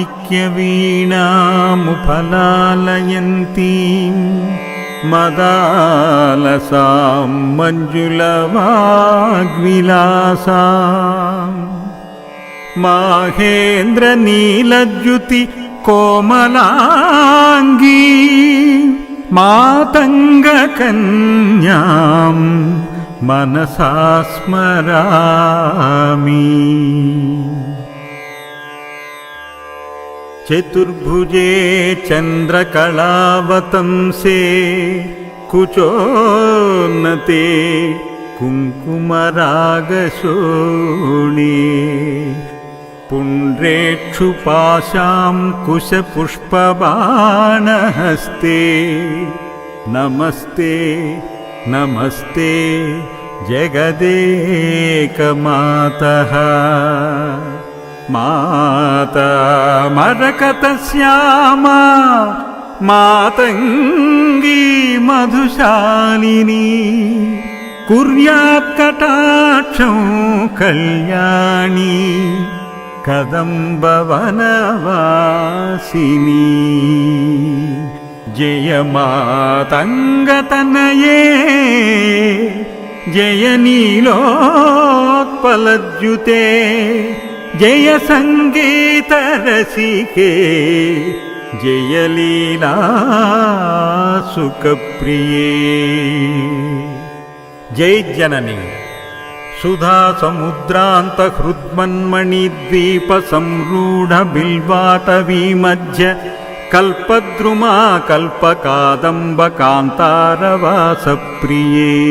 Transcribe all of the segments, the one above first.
माणिक्यवीणामुफलालयन्तीं मदालसां मञ्जुलवाग्विलासाम् माहेन्द्रनीलद्युति कोमलाङ्गी मातङ्गकन्यां मनसा स्मरामि चतुर्भुजे चन्द्रकलावतंसे कुचोन्नते कुङ्कुमरागशोणे। पुण्ड्रेक्षुपाशां कुशपुष्पबाणहस्ते नमस्ते नमस्ते जगदेकमातः माता मरकतश्यामा मातङ्गी मधुशालिनी कुर्यात् कटाक्षं कल्याणी कदम्बवनवासिनी जयमातङ्गतनये जय नीलोत्पलद्युते జయ సంగీత రసికే జయలీలా సుఖప్రియే. జై జనని. సుధా సముద్రాంత హృద్మన్మణి ద్వీప సంరూఢ బిల్వాతవీ మధ్య కల్పద్రుమా కల్పకాదంబ కాంతారవాస ప్రియే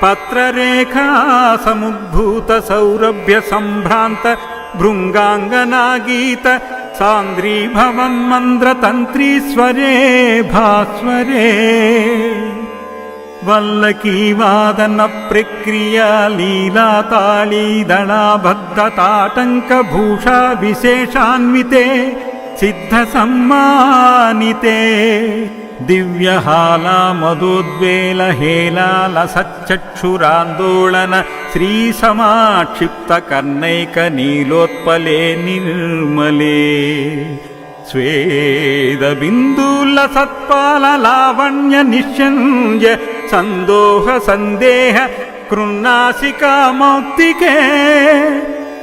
కామలీలా పత్రరేఖా సముద్భూత సౌరభ్య సంభ్రాంత భృంగాంగనాగీత సాంద్రీభవం మంద్రతంత్రీస్వరే భాస్వరే. వల్లకీవాదన ప్రక్రియ లీలాతాళీదళాబద్ధతాటంకభూషా విశేషాన్వితే సిద్ధ సమ్మానితే దివ్యహాలా మదోద్వేల హేలాల సచ్చక్షురాందోళన శ్రీ సమాక్షిప్త కర్ణైక నీలోత్పలే నిర్మలే స్వేద బిందుల సత్పాల లావణ్య నిశ్చంజ సందోహ సందేహ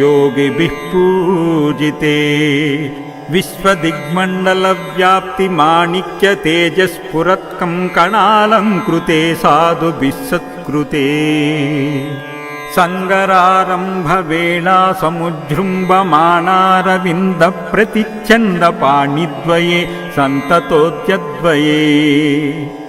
योगिभिः पूजिते विश्वदिग्मण्डलव्याप्तिमाणिक्य तेजस् पुरत्कङ्कणालङ्कृते साधु विसत्कृते। सङ्गरारम्भवेणा समुजृम्बमाणारविन्दप्रतिच्छन्दपाणिद्वये सन्ततोद्यद्वये।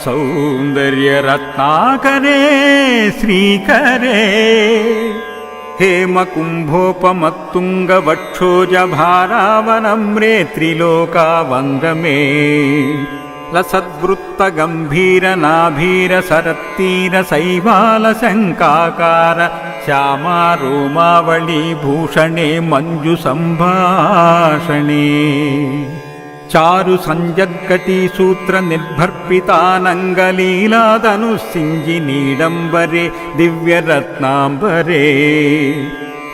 सौन्दर्यरत्नाकरे श्रीकरे। हेमकुम्भोपमत्तुङ्गवक्षोजभारावनम्रे त्रिलोकावङ्गमे। लसद्वृत्तगम्भीरनाभीरसरत्तीरसैवालशङ्काकार सरत्तीर श्यामा रूपमावळी मञ्जुसम्भाषणे। చారు సంజద్గటి సూత్ర నిర్భర్పితానంగలీలాదను సింజి నీడంబరే దివ్యరత్నాంబరే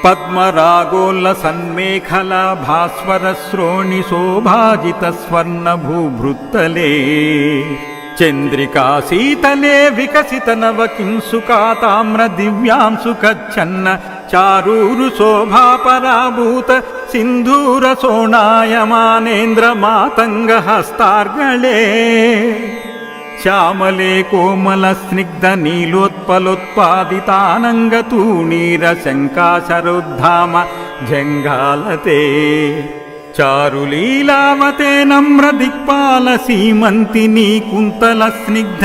పద్మరాగోల్ల సన్మేఖల భాస్వర శ్రోణి శోభాజిత స్వర్ణ భూభృత్తలే చంద్రికా శీతలే వికసిత నవ కింసుకా తామ్ర దివ్యాంశు కచ్చన్న చారూరు శోభాపరాభూత సింధూర సోణాయమానేంద్ర మాతంగ హస్తార్గళే శ్యామలే కోమల స్నిగ్ధ నీలోత్పలోత్పాదితానంగతూణీర శంకాశరోద్ధామ జంగాలతే చారులీలావతే నమ్ర దిక్పాల సీమంతిని కుంతల స్నిగ్ధ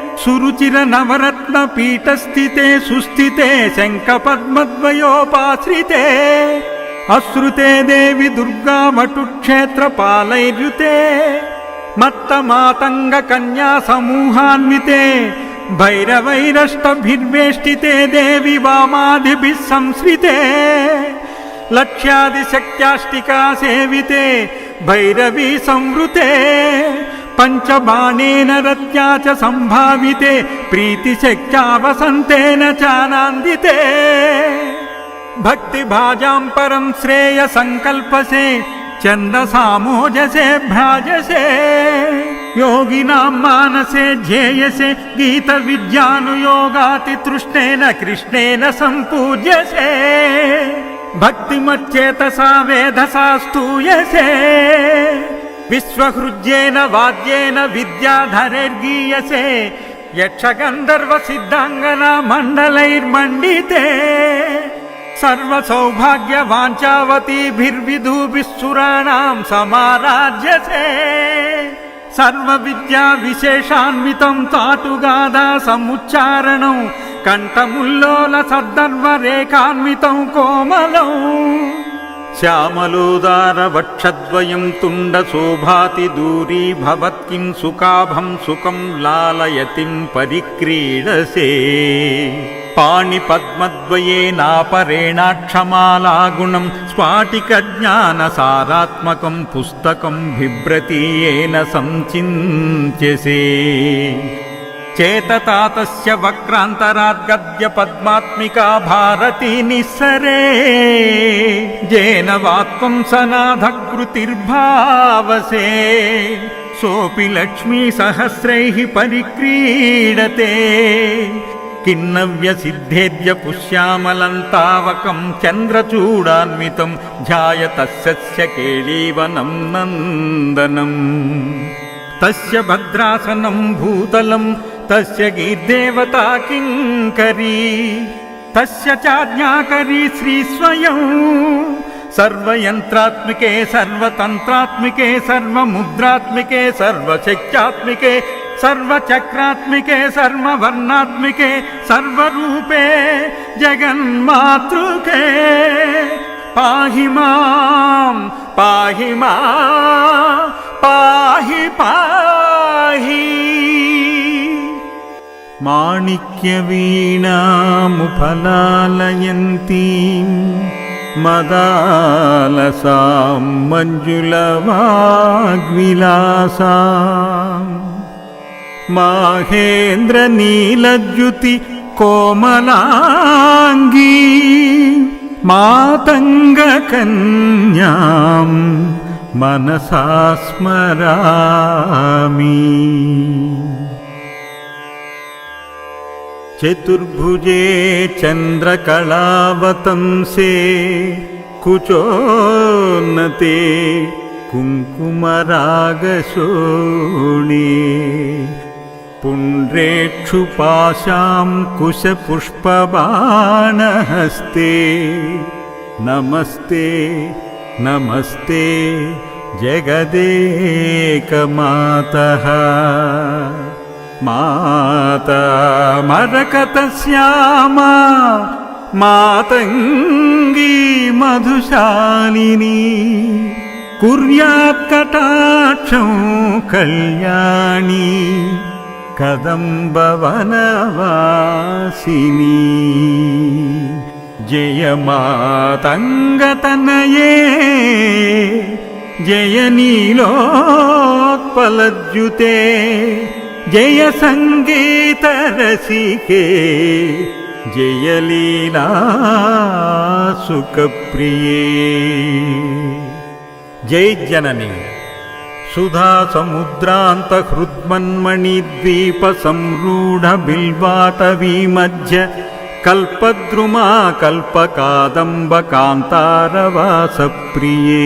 సురుచిర నవరత్న పీఠస్థితే సుస్థితే శంఖ పద్మద్వయోపాశ్రితే అశ్రుతే దేవి దుర్గా వటుక్షేత్ర పాలైర్యుతే. మత్త మాతంగ కన్యా సమూహాన్వితే. భైరవైరష్టభిర్వేష్టితే దేవి వామాదిభిः సంశ్రితే. లక్ష్యాదిశక్త్యాష్టికా సేవితే భైరవీ సంవృతే. పంచబాణేన రత్యా చ సంభావితే ప్రీతిశక్త్యా వసంతేన చానాందితే. భక్తి భాజాం పరం శ్రేయ సంకల్పసే చందసామోజసే భ్రాజసే. యోగినాం మానసే ధ్యేయసే గీత విద్యానుయోగాతి తృష్ణేన కృష్ణేన విశ్వహృద్యేన వాద్యేన విద్యాధరైర్గీయసే యక్షగంధర్వ సిద్ధాంగన మండలైర్మండితే సర్వసౌభాగ్య వాంఛావతీభిర్విధూభిస్సురాణాం సమారాజ్యసే సర్వ విద్యా విశేషాన్వితం తాటుగాదా సముచ్చారణం కంఠముల్లోల సద్దర్వ రేఖాన్వితం కోమలం శ్యామలోదార వక్షద్వయం తుండ శోభాతి దూరీ భవత్కిం సుఖాభం సుఖం లాలయతిం పరిక్రీడసే పాణిపద్మద్వయేనాపరేణాక్షమాలాగుణం స్ఫాటికజ్ఞానసారాత్మకం పుస్తకం బిభ్రతీయేన సంచింత్యసే చేతతాతస్య వక్రాంతరాద్గద్య పద్మాత్మికా భారతీ నిస్సరే జేన వాత్వం సనాథకృతిర్భావసే సోపి లక్ష్మీ సహస్రైః పరిక్రీడతే కిన్నవ్య సిద్ధేద్య పుష్యామలంతావకం చంద్రచూడాన్వితం ధ్యాయతస్య కేళీవనం నందనం తస్య భద్రాసనం భూతలం तस्य गीर्देवता किंकरी तस्य श्री स्वयं। सर्वयन्त्रात्मिके, सर्वतन्त्रात्मिके, सर्वमुद्रात्मिके सर्वशक्त्यात्मिके सर्वचक्रात्मिके, सर्ववर्णात्मिके, सर्वरूपे जगन्मातृके। पाहि माँ, पाहि मा, पाहि पाहि। పాహి మాణిక్యవీణాముఫలాలయంతీం మదాలసాం మంజులవాగ్విలాసాం మాహేంద్రనీలజ్యుతి కోమలాంగీ మాతంగకన్యాం మనసా चतुर्भुजे चन्द्रकलावतंसे कुचोन्नते कुङ्कुमरागशोणे। पुण्ड्रेक्षुपाशां कुशपुष्पबाणहस्ते। नमस्ते नमस्ते जगदेकमातः। జగదేకమాతః మాతా మరకతశ్యామా మాతంగీ మధుశాలిని కుర్యాత్ కటాక్షం కళ్యాణి కదంబవనవాసిని జయమాతంగతనయే జయ సంగీత రసికే జయలీలా సుఖప్రియే. జై జనని సుధా సముద్రాంత హృద్మన్మణి ద్వీప సంరూఢ బిల్వాటవీ మధ్య కల్పద్రుమా కల్పకాదంబ కాంతారవాస ప్రియే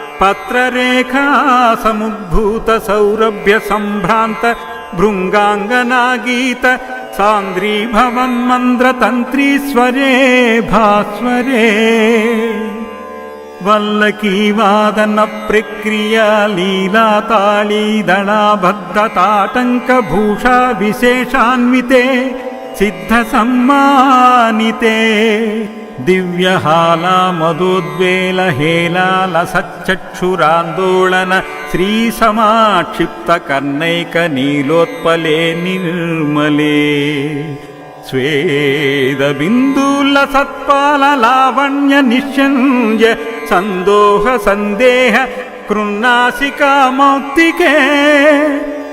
సంభావితే పత్రరేఖా సముద్భూత సౌరభ్య సంభ్రాంత భృంగాంగనాగీత సాంద్రీ భవన్మంద్ర భాస్వరే. వల్లకీవాదన ప్రక్రియ లీలా విశేషాన్వితే సిద్ధ సమ్మానితే. దివ్యహాలా మదోద్వేల హేలాల సచ్చక్షురాందోళన శ్రీ సమాక్షిప్త కర్ణైక నీలోత్పలే నిర్మలే స్వేద బిందుల సత్పాల లావణ్య నిశ్చంజ సందోహ సందేహ కృన్నాసికా మౌక్తికే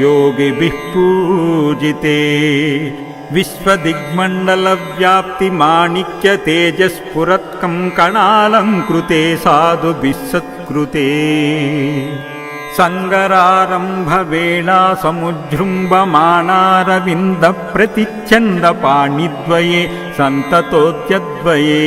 योगिभिः पूजिते। विश्वदिग्मण्डलव्याप्तिमाणिक्य तेजस् पुरत्कङ्कणालङ्कृते साधु विसत्कृते सङ्गरारम्भवेणा सन्ततोद्यद्वये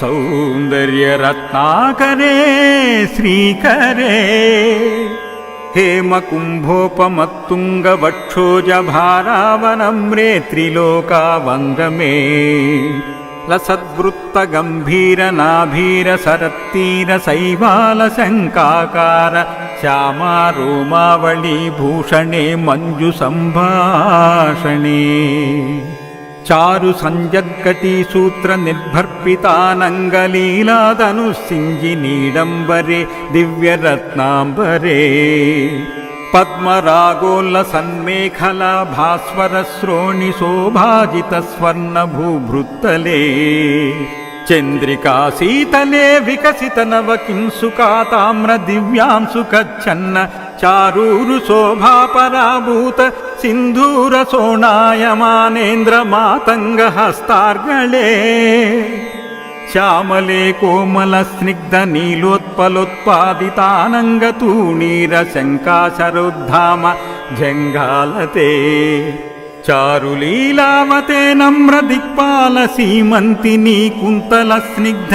सौन्दर्यरत्नाकरे श्रीकरे। हेमकुम्भोपमत्तुङ्गवक्षोजभारावनम्रे त्रिलोकावङ्गमे। लसद्वृत्तगम्भीरनाभीरसरत्तीरसैवालशङ्काकार लसद्वृत्तगम्भीरनाभीर सरत्तीर मञ्जुसम्भाषणे। చారు సంజద్గటి సూత్ర నిర్భర్పితానంగలీలాదను సింజి నీడంబరే దివ్యరత్నాంబరే. పద్మరాగోల్ల సన్మేఖల భాస్వర శ్రోణి శోభాజిత స్వర్ణ భూభృత్తలే చంద్రికా శీతలే వికసిత నవ కింసుకా తామ్ర దివ్యాంసు కచ్చన్న చారూరు శోభాపరాభూత సింధూర సోణాయమానేంద్ర మాతంగ హస్తార్గళే శ్యామలే కోమల స్నిగ్ధ నీలోత్పలోత్పాదితానంగతూణీర శంకాశరుద్ధామ జంగాలతే చారులీలావతే నమ్ర దిక్పాల సీమంతిని కుంతల స్నిగ్ధ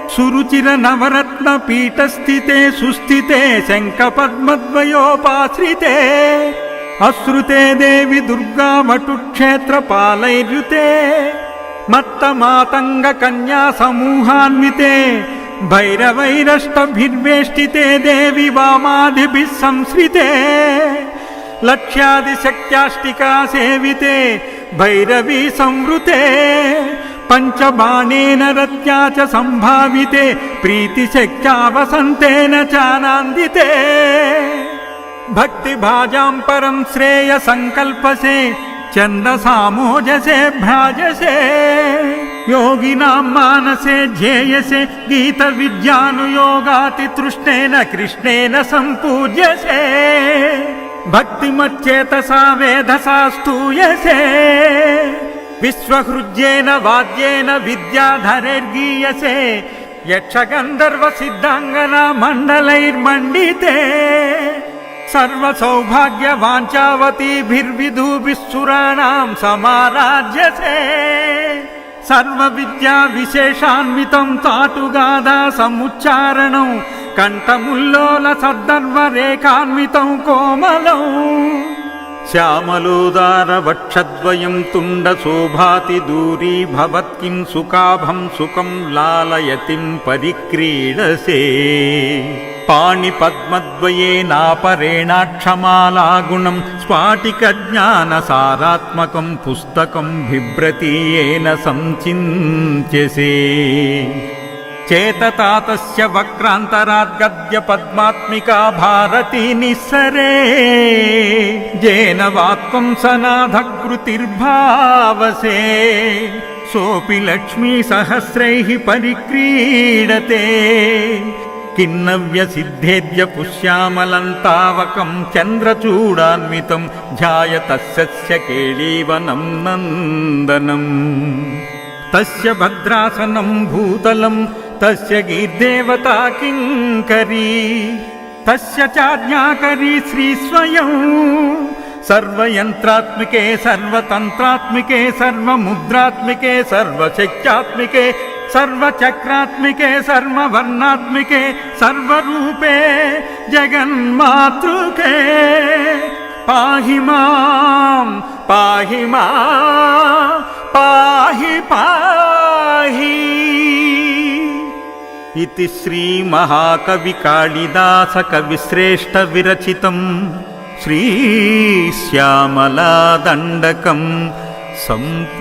సురుచిర నవరత్న పీఠస్థితే సుస్థితే శంఖ పద్మద్వయోపాశ్రితే అశ్రుతే దేవి దుర్గా వటుక్షేత్ర పాలైర్యుతే మత్త మాతంగ కన్యా సమూహాన్వితే భైరవైరష్టభిర్వేష్టితే దేవి వామాదిభిः సంశ్రితే లక్ష్యాదిశక్త్యాష్టికా సేవితే భైరవీ సంవృతే పంచబాణేన రత్యా చ సంభావితే ప్రీతిశక్త్యా వసంతేన చానాందితే. భక్తి భాజాం పరం శ్రేయ సంకల్పసే చందసామోజసే భ్రాజసే. యోగినాం మానసే ధ్యేయసే గీత విద్యానుయోగాతి తృష్ణేన కృష్ణేన విశ్వహృద్యేన వాద్యేన విద్యాధరైర్గీయసే యక్షగంధర్వ సిద్ధాంగన మండలైర్మండితే. సర్వసౌభాగ్య వాంఛావతీభిర్విధూభిస్సురాణాం సమారాజ్యసే సర్వ విద్యా విశేషాన్వితం తాటుగాదా సముచ్చారణం కంఠముల్లోల సద్దర్వ రేఖాన్వితం కోమలం. శ్యామలోదార వక్షద్వయం తుండ శోభాతి దూరీ భవత్కిం సుఖాభం సుఖం లాలయతిం పరిక్రీడసే పాణి పద్మద్వయేనాపరేణాక్షమాలాగుణం స్ఫాటిక చేతతాతస్య వక్రాంతరాద్గద్య పద్మాత్మికా భారతి నిస్సరే. జేన వాత్వం సనాథకృతిర్భావసే. సోపి లక్ష్మీ సహస్రైః పరిక్రీడతే. కిన్నవ్య సిద్ధేద్య పుష్యామలంతావకం చంద్రచూడాన్వితం ధ్యాయతస్య కేళీవనం నందనం. తస్య భద్రాసనం భూతలం తస్య గీర్దేవతా కింకరీ తస్య చాజ్ఞాకరీ శ్రీ స్వయం. సర్వయంత్రాత్మికే సర్వతంత్రాత్మికే సర్వముద్రాత్మికే సర్వశక్త్యాత్మికే సర్వచక్రాత్మికే సర్వవర్ణాత్మికే సర్వరూపే జగన్మాతృకే. పాహి మాం పాహి మా పాహి పాహి इति श्रीमहाकविकालिदासकविश्रेष्ठविरचितं श्रीश्यामलादण्डकं सम्पूर्णम्